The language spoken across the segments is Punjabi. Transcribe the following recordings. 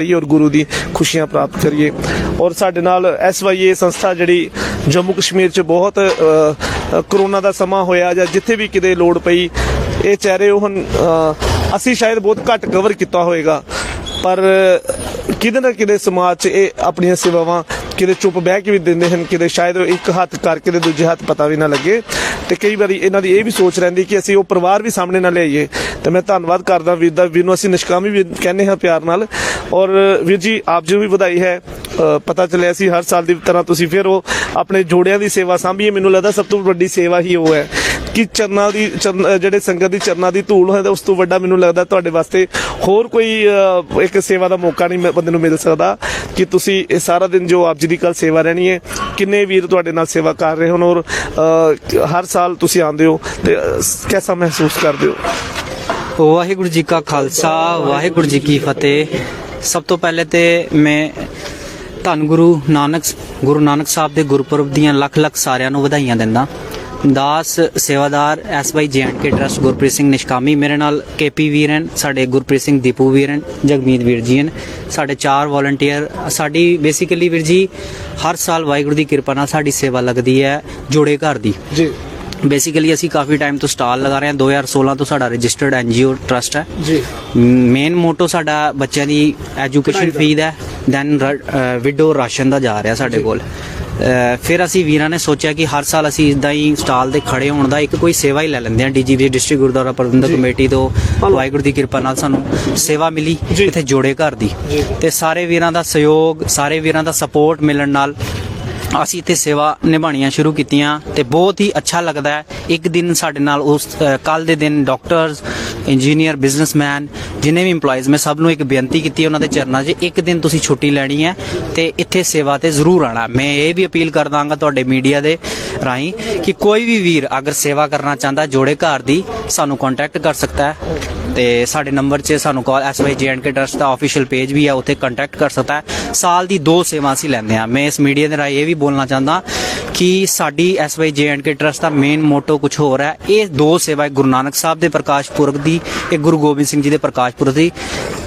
ਕਰੀਏ ਔਰ ਗੁਰੂ ਦੀ ਖੁਸ਼ੀਆਂ ਪ੍ਰਾਪਤ ਕਰੀਏ। ਔਰ ਸਾਡੇ ਨਾਲ ਐਸਵਾਈਏ ਸੰਸਥਾ ਜਿਹੜੀ ਜੰਮੂ ਕਸ਼ਮੀਰ 'ਚ ਬਹੁਤ ਕਰੋਨਾ ਦਾ ਸਮਾਂ ਹੋਇਆ ਜਾਂ ਜਿੱਥੇ ਵੀ ਕਿਤੇ ਲੋੜ ਪਈ, ਇਹ ਚਿਹਰੇ ਉਹ ਹੁਣ ਅਸੀਂ ਸ਼ਾਇਦ ਬਹੁਤ ਘੱਟ ਕਵਰ ਕੀਤਾ ਹੋਏਗਾ। ਪਰ ਕਿਤੇ ਨਾ ਕਿਤੇ ਸਮਾਜ 'ਚ ਇਹ ਆਪਣੀਆਂ ਸੇਵਾਵਾਂ ਕਿਤੇ ਚੁੱਪ ਬਹਿ ਕੇ ਵੀ ਦਿੰਦੇ ਹਨ ਕਿਤੇ ਸ਼ਾਇਦ ਇੱਕ ਹੱਥ ਕਰਕੇ ਤੇ ਦੂਜੇ ਹੱਥ ਪਤਾ ਵੀ ਨਾ ਲੱਗੇ। ਤੇ ਕਈ ਵਾਰੀ ਇਹਨਾਂ ਦੀ ਇਹ ਵੀ ਸੋਚ ਰਹਿੰਦੀ ਕਿ ਅਸੀਂ ਉਹ ਪਰਿਵਾਰ ਵੀ ਸਾਹਮਣੇ ਨਾ ਲਿਆਈਏ। ਤੇ ਮੈਂ ਧੰਨਵਾਦ ਕਰਦਾ ਵੀਰ ਦਾ ਵੀਰ ਨੂੰ ਅਸੀਂ ਨਿਸ਼ਕਾਮੀ ਵੀ ਕਹਿੰਦੇ ਹਾਂ ਪਿਆਰ ਨਾਲ। ਔਰ ਵੀਰ ਜੀ ਆਪ ਜੀ ਨੂੰ ਵੀ ਵਧਾਈ ਹੈ। ਅ, ਪਤਾ ਚੱਲਿਆ ਸੀ ਹਰ ਸਾਲ ਦੀ ਤਰ੍ਹਾਂ ਤੁਸੀਂ ਫਿਰ ਉਹ ਆਪਣੇ ਜੋੜਿਆਂ ਦੀ ਸੇਵਾ ਸਾਂਭੀਏ। ਮੈਨੂੰ ਲੱਗਦਾ ਸਭ ਤੋਂ ਵੱਡੀ ਸੇਵਾ ਹੀ ਉਹ ਹੈ। ਕਿ ਚਰਨਾਂ ਦੀ ਚਰਨ- ਜਿਹੜੇ ਸੰਗਤ ਦੀ ਚਰਨਾਂ ਦੀ ਧੂਲ ਹੋਏ ਉਸ ਤੋਂ ਵੱਡਾ ਮੈਨੂੰ ਲੱਗਦਾ ਤੁਹਾਡੇ ਵਾਸਤੇ ਹੋਰ ਕੋਈ ਇੱਕ ਸੇਵਾ ਦਾ ਮੌਕਾ ਨਹੀਂ ਬੰਦੇ ਨੂੰ ਮਿਲ ਸਕਦਾ ਕਿ ਤੁਸੀਂ ਇਹ ਸਾਰਾ ਦਿਨ ਜੋ ਆਪ ਜੀ ਦੀ ਕੱਲ ਸੇਵਾ ਰਹਿਣੀ ਹੈ ਕਿੰਨੇ ਵੀਰ ਤੁਹਾਡੇ ਨਾਲ ਸੇਵਾ ਕਰ ਰਹੇ ਹਨ ਔਰ ਹਰ ਸਾਲ ਤੁਸੀਂ ਆਉਂਦੇ ਹੋ ਤੇ ਅ, ਕਿਹਦਾ ਮਹਿਸੂਸ ਕਰਦੇ ਹੋ? ਵਾਹਿਗੁਰੂ ਜੀ ਕਾ ਖਾਲਸਾ ਵਾਹਿਗੁਰੂ ਜੀ ਕੀ ਫਤਿਹ। ਸਭ ਤੋਂ ਪਹਿਲੇ ਤੇ ਮੈਂ ਧੰਨ ਗੁਰੂ ਨਾਨਕ ਗੁਰੂ ਨਾਨਕ ਸਾਹਿਬ ਦੇ ਗੁਰਪੁਰਬ ਦੀਆਂ ਲੱਖ ਲੱਖ ਸਾਰਿਆਂ ਨੂੰ ਵਧਾਈਆਂ ਦਿੰਦਾ। ਦਾਸ ਸੇਵਾਦਾਰ SY K trust Gurpreet Singh ਨਿਸ਼ਕਾਮੀ। ਮੇਰੇ ਨਾਲ ਕੇਪੀ ਵੀਰ ਹਨ ਸਾਡੇ ਗੁਰਪ੍ਰੀਤ ਸਿੰਘ ਦੀਪੂ ਵੀਰ ਹਨ ਜਗਮੀਤ ਵੀਰ ਜੀ ਹਨ। ਸਾਡੇ ਚਾਰ ਵੋਲੰਟੀਅਰ ਸਾਡੀ ਬੇਸਿਕਲੀ ਵੀਰ ਜੀ ਹਰ ਸਾਲ ਵਾਹਿਗੁਰੂ ਦੀ ਕਿਰਪਾ ਨਾਲ ਸਾਡੀ ਸੇਵਾ ਲੱਗਦੀ ਹੈ ਜੋੜੇ ਘਰ ਦੀ। ਜੀ। ਬੇਸਿਕਲੀ ਅਸੀਂ ਕਾਫੀ ਟਾਈਮ ਤੋਂ ਸਟਾਲ ਲਗਾ ਰਹੇ ਹਾਂ। 2016 ਤੋਂ ਸਾਡਾ ਰਜਿਸਟਰਡ ਐਨਜੀਓ ਟਰਸਟ ਹੈ। ਜੀ। ਮੇਨ ਮੋਟੋ ਸਾਡਾ ਬੱਚਿਆਂ ਦੀ ਐਜੂਕੇਸ਼ਨ ਫੀ ਦਾ ਦੈਨ ਵਿਡੋ ਰਾਸ਼ਨ ਦਾ ਜਾ ਰਿਹਾ ਸਾਡੇ ਕੋਲ। ਫਿਰ ਅਸੀਂ ਵੀਰਾਂ ਨੇ ਸੋਚਿਆ ਕਿ ਹਰ ਸਾਲ ਅਸੀਂ ਇਦਾਂ ਹੀ ਸਟਾਲ ਤੇ ਖੜੇ ਹੋਣ ਦਾ ਇੱਕ ਕੋਈ ਸੇਵਾ ਹੀ ਲੈ ਲੈਂਦੇ ਹਾਂ। DGP district Gurdwara Prabandhak committee ਤੋਂ ਵਾਹਿਗੁਰੂ ਦੀ ਕਿਰਪਾ ਨਾਲ ਸਾਨੂੰ ਸੇਵਾ ਮਿਲੀ। ਇੱਥੇ ਜੋੜੇ ਘਰ ਦੀ। ਤੇ ਸਾਰੇ ਵੀਰਾਂ ਦਾ ਸਹਿਯੋਗ ਸਾਰੇ ਵੀਰਾਂ ਦਾ ਸਪੋਰਟ ਮਿਲਣ ਨਾਲ ਅਸੀਂ ਇੱਥੇ ਸੇਵਾ ਨਿਭਾਉਣੀਆਂ ਸ਼ੁਰੂ ਕੀਤੀਆਂ ਤੇ ਬਹੁਤ ਹੀ ਅੱਛਾ ਲੱਗਦਾ ਹੈ। ਇੱਕ ਦਿਨ ਸਾਡੇ ਨਾਲ ਉਸ ਕੱਲ ਦੇ ਦਿਨ ਡਾਕਟਰਸ ਇੰਜੀਨੀਅਰ, ਬਿਜ਼ਨਸਮੈਨ, ਜਿੰਨੇ ਵੀ EMPLOYEES, ਮੈਂ ਸਭ ਨੂੰ ਇੱਕ ਬੇਨਤੀ ਕੀਤੀ ਹੈ ਉਹਨਾਂ ਦੇ ਚਰਨਾਂ 'ਚ, ਇੱਕ ਦਿਨ ਤੁਸੀਂ ਛੁੱਟੀ ਲੈਣੀ ਹੈ ਤੇ ਇੱਥੇ ਸੇਵਾ ਤੇ ਜ਼ਰੂਰ ਆਣਾ ਮੈਂ ਇਹ ਵੀ ਅਪੀਲ ਕਰ ਦਾਂਗਾ ਤੁਹਾਡੇ ਮੀਡੀਆ ਦੇ ਰਾਹੀਂ ਕਿ ਕੋਈ ਵੀ ਵੀਰ ਅਗਰ ਸੇਵਾ ਕਰਨਾ ਚਾਹੁੰਦਾ, ਜੋੜੇ ਘਰ ਦੀ, ਸਾਨੂੰ ਕੰਟੈਕਟ ਕਰ ਸਕਦਾ ਹੈ ਤੇ ਸਾਡੇ ਨੰਬਰ 'ਚ ਸਾਨੂੰ ਕਾਲ ਐਸਵਾਈਜੀਐਨਕੇ ਟਰਸਟ ਦਾ ਆਫੀਸ਼ੀਅਲ ਪੇਜ ਵੀ ਹੈ, ਉੱਥੇ ਕੰਟੈਕਟ ਕਰ ਸਕਦਾ ਹੈ। ਸਾਲ ਦੀ ਦੋ ਸੇਵਾ ਅਸੀਂ ਲੈਂਦੇ ਹਾਂ। ਮੈਂ ਇਸ ਮੀਡੀਆ ਦੇ ਰਾਹੀਂ ਇਹ ਵੀ ਬੋਲਣਾ ਚਾਹੁੰਦਾ ਕਿ ਸਾਡੀ S Y J and K trust the main motto ਕੁਝ ਹੋਰ ਹੈ। ਇਹ ਦੋ ਸੇਵਾ ਗੁਰੂ ਨਾਨਕ ਸਾਹਿਬ ਦੇ ਪ੍ਰਕਾਸ਼ ਪੁਰਬ ਦੀ, ਇਹ ਗੁਰੂ ਗੋਬਿੰਦ ਸਿੰਘ ਜੀ ਦੇ ਪ੍ਰਕਾਸ਼ ਪੁਰਬ ਦੀ।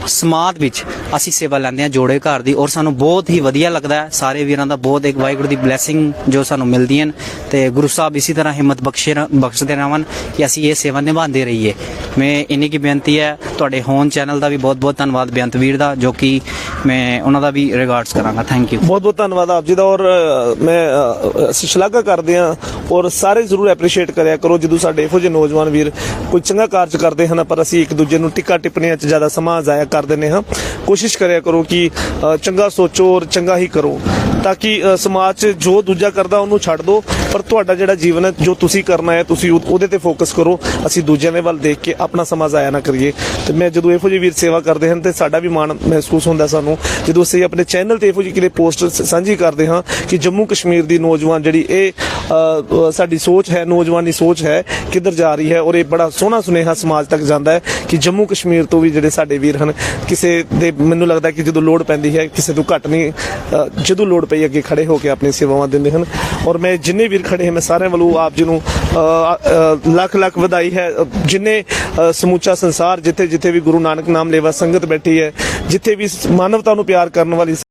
ਸਮਾਧ ਵਿੱਚ ਅਸੀਂ ਸੇਵਾ ਲੈਂਦੇ ਹਾਂ ਜੋੜੇ ਘਰ ਦੀ ਔਰ ਸਾਨੂੰ ਬਹੁਤ ਹੀ ਵਧੀਆ ਲੱਗਦਾ ਹੈ। ਸਾਰੇ ਵੀਰਾਂ ਦਾ ਬਹੁਤ ਇੱਕ ਵਾਹਿਗੁਰੂ ਦੀ ਬਲੇਸਿੰਗ ਜੋ ਸਾਨੂੰ ਮਿਲਦੀਆਂ ਨੇ ਤੇ ਗੁਰੂ ਸਾਹਿਬ ਇਸੇ ਤਰ੍ਹਾਂ ਹਿੰਮਤ ਬਖਸ਼ੇ ਰ- ਬਖਸ਼ਦੇ ਰਹਿਣ ਕਿ ਅਸੀਂ ਇਹ ਸੇਵਾ ਨਿਭਾਉਂਦੇ ਰਹੀਏ। ਮੈਂ ਇੰਨੀ ਕੀ ਬੇਨਤੀ ਹੈ, ਤੁਹਾਡੇ ਹੋਨ ਚੈਨਲ ਦਾ ਵੀ ਬਹੁਤ ਬਹੁਤ ਧੰਨਵਾਦ ਬੇਅੰਤ ਵੀਰ ਦਾ, ਜੋ ਕਿ ਮੈਂ ਉਹਨਾਂ ਦਾ ਵੀ ਰਿਗਾਰਡਸ ਕਰਾਂਗਾ। ਥੈਂਕ ਯੂ ਬਹੁਤ ਬਹੁਤ ਧੰਨਵਾਦ ਆਪ ਜੀ ਦਾ ਔਰ ਮੈਂ ਅਸੀਂ ਸ਼ਲਾਘਾ ਕਰਦੇ ਹਾਂ ਔਰ ਸਾਰੇ ਜ਼ਰੂਰ ਐਪਰੀਸ਼ੀਏਟ ਕਰਿਆ ਕਰੋ ਜਦੋਂ ਸਾਡੇ ਇਹੋ ਜਿਹੇ ਨੌਜਵਾਨ ਵੀਰ ਕੋਈ ਚੰਗਾ ਕਾਰਜ ਕਰਦੇ ਹਨ, ਪਰ ਅਸੀਂ ਇੱਕ ਦੂਜੇ ਨੂੰ ਟਿੱਕਾ ਟਿੱਪਣੀਆਂ 'ਚ ਜ਼ਿਆਦਾ ਸਮਾਂ ਜ਼ਾਇਆ ਕਰ ਦਿੰਦੇ ਹਾਂ। ਕੋਸ਼ਿਸ਼ ਕਰਿਆ ਕਰੋ ਕਿ ਚੰਗਾ ਸੋਚੋ ਔਰ ਚੰਗਾ ਹੀ ਕਰੋ, ਤਾਂ ਕਿ ਸਮਾਜ 'ਚ ਜੋ ਦੂਜਾ ਕਰਦਾ ਉਹਨੂੰ ਛੱਡ ਦਿਓ ਪਰ ਤੁਹਾਡਾ ਜਿਹੜਾ ਜੀਵਨ ਹੈ ਜੋ ਤੁਸੀਂ ਕਰਨਾ ਹੈ ਤੁਸੀਂ ਉਹ- ਉਹਦੇ ਤੇ ਫੋਕਸ ਕਰੋ। ਅਸੀਂ ਦੂਜਿਆਂ ਦੇ ਵੱਲ ਦੇਖ ਕੇ ਆਪਣਾ ਸਮਾਂ ਜ਼ਾਇਆ ਨਾ ਕਰੀਏ। ਤੇ ਮੈਂ ਜਦੋਂ ਇਹੋ ਜਿਹੇ ਵੀਰ ਸੇਵਾ ਕਰਦੇ ਹਨ ਤੇ ਸਾਡਾ ਵੀ ਮਾਣ ਮਹਿਸੂਸ ਹੁੰਦਾ ਸਾਨੂੰ ਜਦੋਂ ਅਸੀਂ ਆਪਣੇ ਚੈਨਲ ਤੇ ਇਹੋ ਜਿਹੀ ਕਿਤੇ ਪੋਸਟ ਸਾਂਝੀ ਕਰਦੇ ਹਾਂ ਕਿ ਜੰਮੂ ਕਸ਼ਮੀਰ ਦੀ ਨੌਜਵਾਨ ਜਿਹੜੀ ਇਹ ਅ, ਅ, ਸਾਡੀ ਸੋਚ ਹੈ ਨੌਜਵਾਨੀ ਸੋਚ ਹੈ ਕਿੱਧਰ ਜਾ ਰਹੀ ਹੈ ਔਰ ਇਹ ਬੜਾ ਸੋਹਣਾ ਸੁਨੇਹਾ ਸਮਾਜ ਤੱਕ ਜਾਂਦਾ ਹੈ ਕਿ ਜੰਮੂ ਕਸ਼ਮੀਰ ਤੋਂ ਵੀ ਜਿਹੜੇ ਸਾਡੇ ਵੀਰ ਹਨ ਕਿਸੇ ਦੇ ਮੈਨੂੰ ਲੱਗਦਾ ਕਿ ਜਦੋਂ ਲੋੜ ਪੈਂਦੀ ਹੈ ਕਿਸੇ ਤੋਂ ਘੱਟ ਨਹੀਂ ਅ, ਜਦੋਂ ਲੋੜ ਪਈ ਅੱਗੇ ਖੜੇ ਹੋ ਕੇ ਆਪਣੀ ਸੇਵਾਵਾਂ ਦਿੰਦੇ ਹਨ। ਔਰ ਮੈਂ ਜਿੰਨੇ ਵੀਰ ਖੜੇ ਹਨ ਮੈਂ ਸਾਰਿਆਂ ਵੱਲੋਂ ਆਪ ਜੀ ਨੂੰ ਅ, ਲੱਖ ਲੱਖ ਵਧਾਈ ਹੈ। ਅ, ਜਿੰਨੇ ਸਮੁੱਚਾ ਸੰਸਾਰ ਜਿੱਥੇ ਜਿੱਥੇ ਵੀ ਗੁਰੂ ਨਾਨਕ ਨਾਮ ਲੇਵਾ ਸੰਗਤ ਬੈਠੀ ਹੈ ਜਿੱਥੇ ਵੀ ਮਾਨਵਤਾ ਨੂੰ ਪਿਆਰ ਕਰਨ ਵਾਲੀ